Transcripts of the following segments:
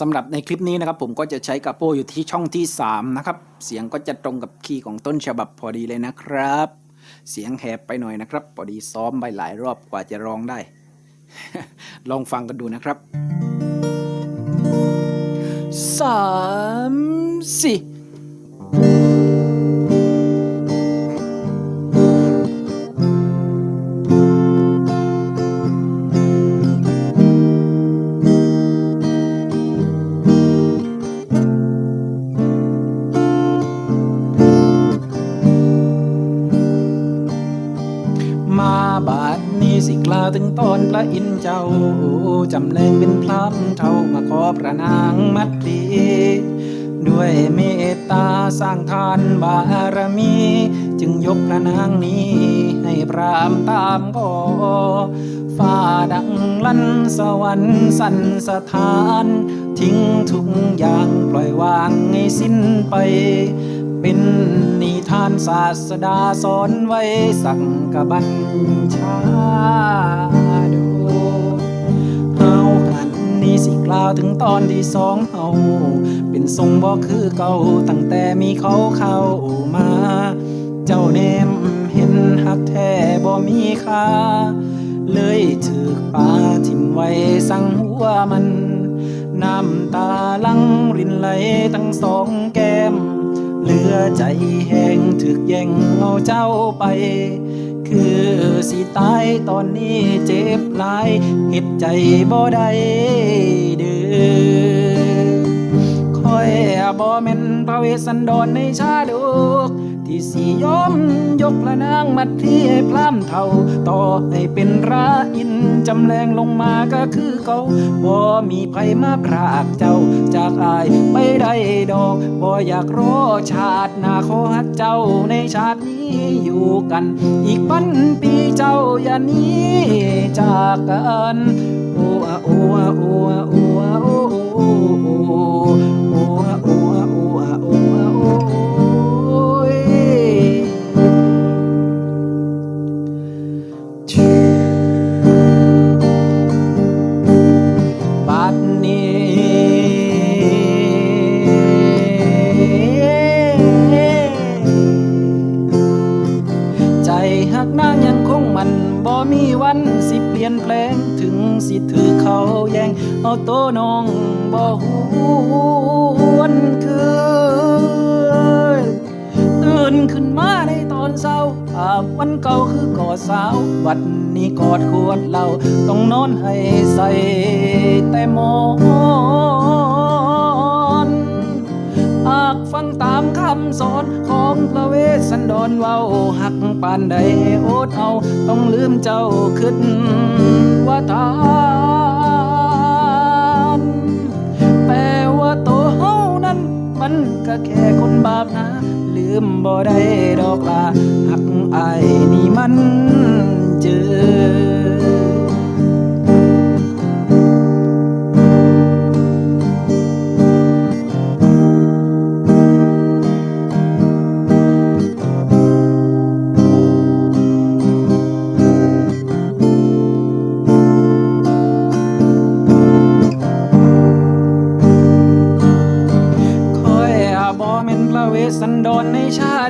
สำหรับในคลิปนี้นะครับผมก็จะใช้กระโปรงอยู่ที่ช่องที่ 3 นะครับ เสียงก็จะตรงกับคีย์ของต้นฉบับพอดีเลยนะครับ เสียงแหบไปหน่อยนะครับพอดีซ้อมไปหลายรอบกว่าจะร้องได้ ลองฟังกันดูนะครับสามสี่ กล่าวถึงตอนพระอินเจ้า จำแรงเป็นพรามเท่ามาขอพระนางมัดพลีด้วยเมตตาสร้างทานบารมี จึงยกพระนางนี้ ให้พรามตามก็ฟ้าดังลั่นสวรรค์สันสถาน ทิ้งทุกอย่างปล่อยวางให้สิ้นไป เป็นนิทานศาสดาสอนไว้สักกบัญชาดูเฮาหันนี้สิกล่าวถึงตอนที่สองเฮาเป็นทรงบ่คือเก่าตั้งแต่มีเขาเข้ามา เจ้าเนมเห็นหักแท้บ่มีค่าเลยถือปลาทิมไว้สั่งหัวมัน น้ำตาลังรินไหลทั้งสองแก้ เหลือใจแห้งถึกแย่งเอาเจ้าไป คือสิตายตอนนี้เจ็บหลายเห็ดใจบ่ได้เด้อคอ ยบ่แม่นพระเวสสันดรในชาดก ที่สิยอมยกพระนางมัดที่ให้พร่ำเท่า ต่อให้เป็นราอินจำแรงลงมาก็คือเขาบ่มีไผมาพรากเจ้า จากอายไปได้ดอกบ่อยากรอชาติหน้าขอฮักเจ้าในชาตินี้อยู่กัน อีกพันปีเจ้าอย่าหนี้จากกันโอ้อะโอ้อะโอ้อะโอ้อะโอ้ แปลงถึงสิถือเขาแย่งเอาโตน้องบ่หวนคืนตื่นขึ้นมาในตอนเช้าภาพวันเก่าคือกอดสาว วันนี้กอดขวดเหล้าต้องนอนให้ใส่ นเว้าหักปานใดโอดเอา ต้องลืมเจ้าขึ้นว่าทานแต่ว่าตัวเฮานั้น มันก็แค่คนบาปนะ ลืมบ่ได้ดอกลาหักอายนี่มัน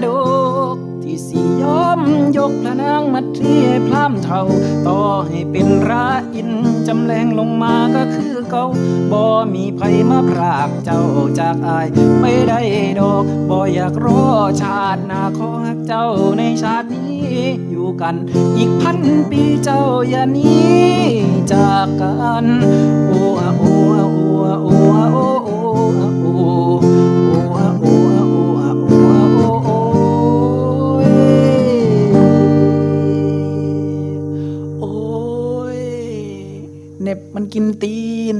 ดก ที่สิยอมยกพระนางมาเทียพร่ำเท่า ต่อให้เป็นราอินจำแรงลงมาก็คือเก่าบ่มีไผมาพรากเจ้าจากอายไม่ได้ดอกบ่อยากรอชาติหน้าขอหักเจ้าในชาตินี้อยู่กัน อีกพันปีเจ้าอย่าหนี้จากกัน โอ้อะโอ้อะโอ้อะโอ้อะโอ้ เน็บมันกินตีน